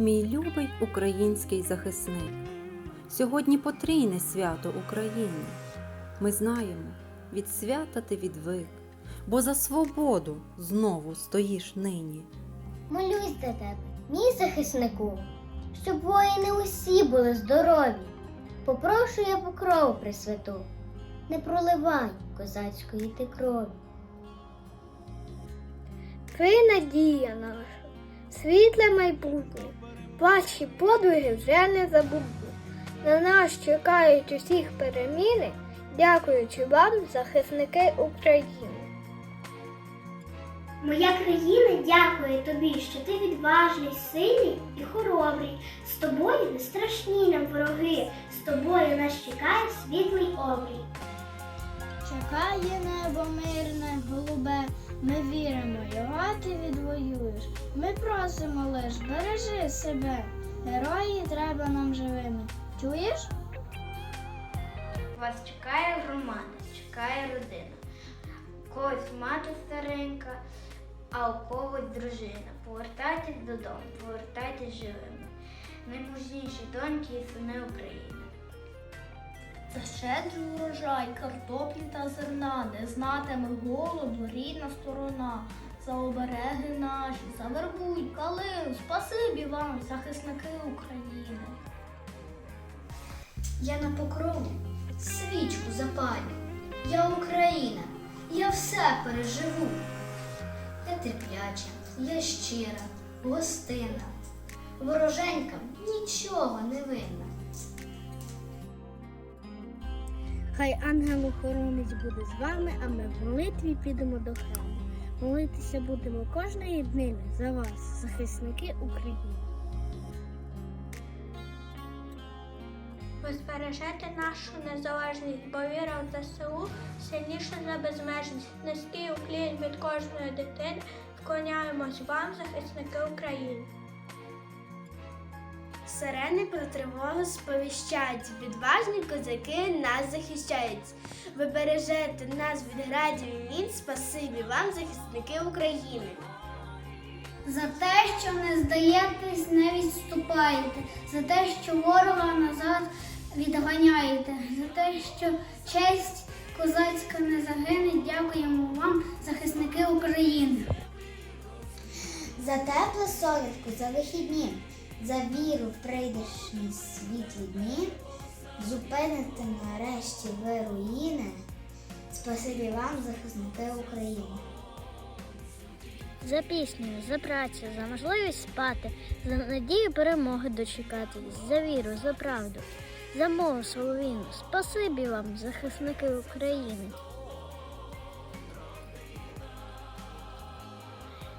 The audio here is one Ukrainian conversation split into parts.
Мій любий український захисник. Сьогодні потрійне свято України. Ми знаємо, від свята ти відвик, бо за свободу знову стоїш нині. Молюсь за тебе, мій захиснику, щоб воїни усі були здорові. Попрошу я покрову присвяту, не проливай козацької ти крові. Ви надія наша, світле майбутнє, ваші подвиги вже не забудні. На нас чекають усіх переміни, дякуючи вам, захисники України. Моя країна дякує тобі, що ти відважний, сильний і хоробрий. З тобою не страшні нам вороги, з тобою нас чекає світлий обрій. Чекає небо голубе, ми віримо, його ти відвоюєш. Ми просимо лиш, бережи себе, герої треба нам живими. Чуєш? Вас чекає громада, чекає родина. Когось мати старенька, а у когось дружина. Повертайтесь додому, повертайтесь живими. Наймужніші доньки і сини України. За щедрий урожай, картоплі та зерна, не знатиме голоду рідна сторона. За обереги наші, за вербуй, калину, спасибі вам, захисники України. Я на покрову свічку запалю. Я Україна, я все переживу. Я терпляча, я щира, гостинна. Вороженькам нічого не винна. Хай ангел-охоронець буде з вами, а ми в молитві підемо до храму. Молитися будемо кожної днини за вас, захисники України. Ви збережете нашу незалежність, бо віра в ЗСУ сильніша за безмежність. Низький уклін від кожної дитини вклоняємось вам, захисники України. Сирени про тривогу сповіщають, відважні козаки нас захищають. Ви бережете нас від градів і мін, спасибі вам, захисники України. За те, що не здаєтесь, не відступаєте, за те, що ворога назад відганяєте, за те, що честь козацька не загине, дякуємо вам, захисники України. За тепле сонечко, за вихідні, за віру в прийдешні світлі дні, зупините нарешті ви руїни. Спасибі вам, захисники України. За пісню, за працю, за можливість спати, за надію перемоги дочекатись, за віру, за правду, за мову солов'їну. Спасибі вам, захисники України.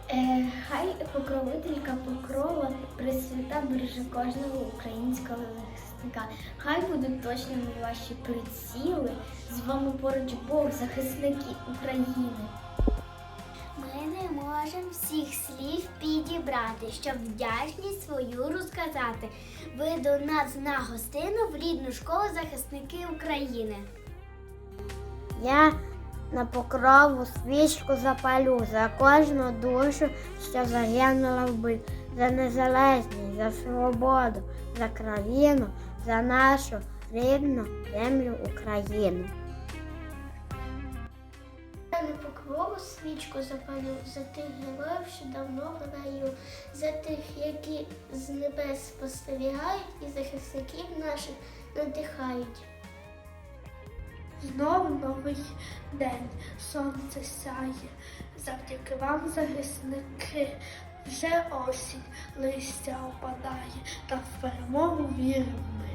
Хай покровителька покрова присвята береже кожного українського захисника. Хай будуть точними ваші приціли. З вами поруч Бог, захисники України. Ми не можемо всіх слів підібрати, щоб вдячність свою розказати. Ви до нас на гостину в рідну школу захисники України. Я на покрову свічку запалю за кожну душу, що загинула в бою, за незалежність, за свободу, за країну, за нашу рідну землю Україну. Я на покрову свічку запалю за тих героїв, що давно в за тих, які з небес спостерігають і захисників наших надихають. Знову новий день, сонце сяє. Завдяки вам, захисники, вже осінь, листя опадає, та в перемогу віримо ми.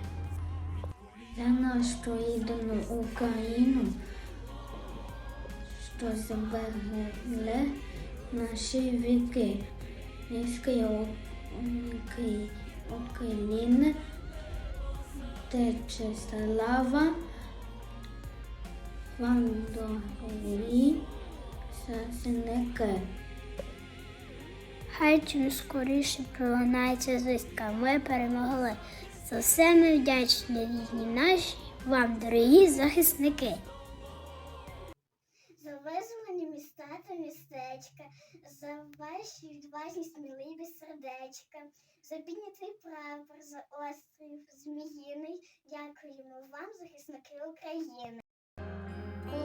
За нашу рідну Україну, що зберегли наші віки, низький Україна, тече слава, вам дорогі захисники. Хай чим скоріше пролунається звістка. Ми перемогли. За все ми вдячні рідні наші, вам, дорогі захисники. За визволені міста та містечка, за ваші відважні сміливі сердечка, За піднятий прапор, за острів Зміїний. Дякуємо вам, захисники України.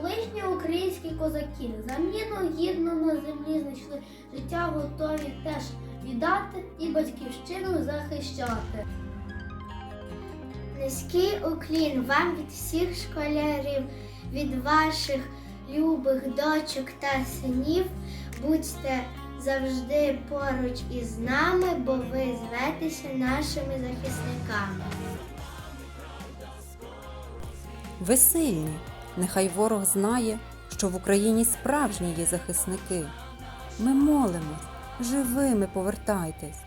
Колишні українські козаки заміну гідно на землі знайшли, життя готові теж віддати і батьківщину захищати. Низький уклін вам від всіх школярів, від ваших любих дочок та синів. Будьте завжди поруч із нами, бо ви зветеся нашими захисниками. Ви сильні, нехай ворог знає, що в Україні справжні є захисники. Ми молимось, живими повертайтесь,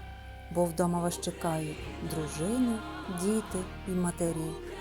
бо вдома вас чекають дружини, діти і матері.